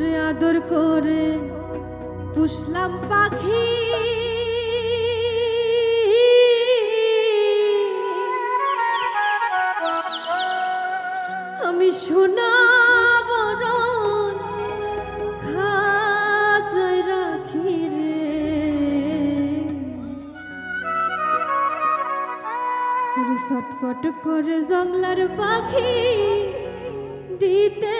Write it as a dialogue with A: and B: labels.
A: রে আদর করে পুষলাম পাখি। আমি শোনা ছটফট করে জংলার পাখি দিতে